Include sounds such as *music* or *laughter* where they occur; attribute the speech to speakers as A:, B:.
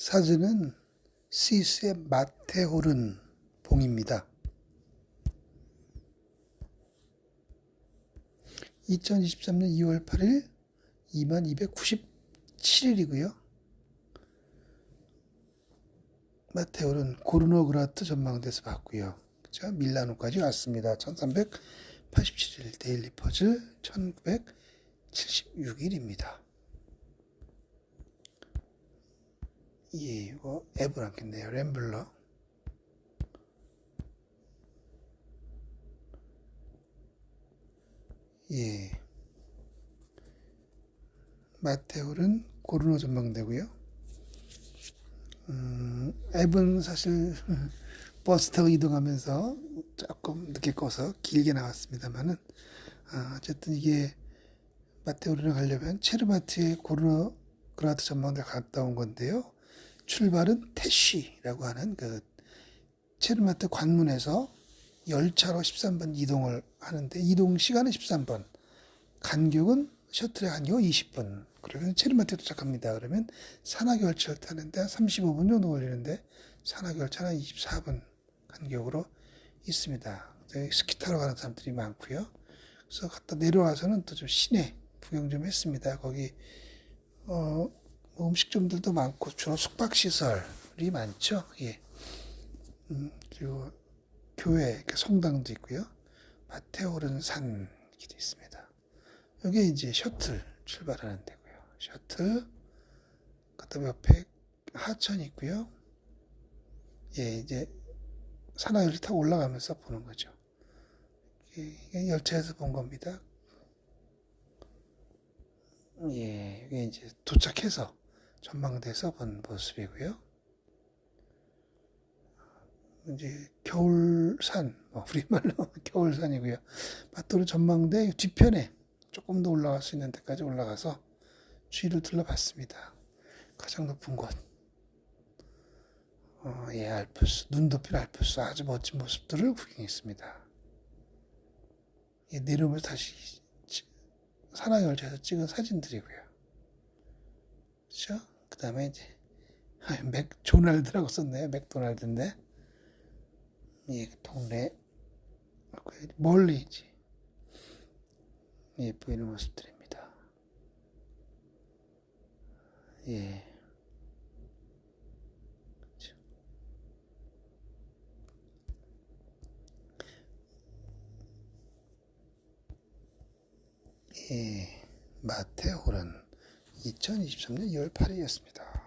A: 사진은 스위스의 마테호른 봉입니다. 2023년 2월 8일 2297일이고요. 마테오는 고르노그라트 전망대에서 봤고요. 자, 밀라노까지 왔습니다. 1387일 데일리 퍼즐 1976일입니다. 예, 이거 앱을 안겠네요. 램블러. 예. 마테올은 고르노 전망대고요. 음, 앱은 사실 *laughs* 버스 타고 이동하면서 조금 늦게 꺼서 길게 나왔습니다만은 아, 어쨌든 이게 마테오르를 가려면 체르마트의 고르노 그라트 전망대 갔다 온 건데요. 출발은 태쉬라고 하는 그 체르마트 관문에서 열차로 13번 이동을 하는데 이동 시간은 13번, 간격은 셔틀의 간격은 20분. 그러면 체르마트에 도착합니다. 그러면 산악 열차를 타는데 35분 정도 걸리는데 산악 열차는 24분 간격으로 있습니다. 스키 타러 가는 사람들이 많고요. 그래서 갔다 내려와서는 또 좀 시내 구경 좀 했습니다. 거기 어, 뭐 음식점들도 많고 주로 숙박 시설이 많죠. 예. 음, 그리고 교회, 이렇게 성당도 있고요. 밭에 오른 산 이렇게 있습니다. 여기 이제 셔틀 출발하는 데고요. 셔틀, 그다음 옆에 하천이 있고요. 예, 이제 산하열을 타고 올라가면서 보는 거죠. 이게 열차에서 본 겁니다. 예, 이게 이제 도착해서 전망대에서 본 모습이고요. 이제 겨울산, 뭐 우리말로 *laughs* 겨울산이고요. 밭도로 전망대 뒤편에 조금 더 올라갈 수 있는 데까지 올라가서 주위를 둘러봤습니다. 가장 높은 곳. 어, 예, 알프스, 눈 덮인 알프스 아주 멋진 모습들을 구경했습니다. 예, 내려오면서 다시 산악 열차에서 찍은 사진들이고요. 그렇죠? 그 다음에 이제 아, 맥조날드라고 썼네요. 맥도날드인데 예, 그 동네 멀리 이제 예, 보이는 모습들입니다. 예. 예, 마테오는 2023년 2월 8일이었습니다.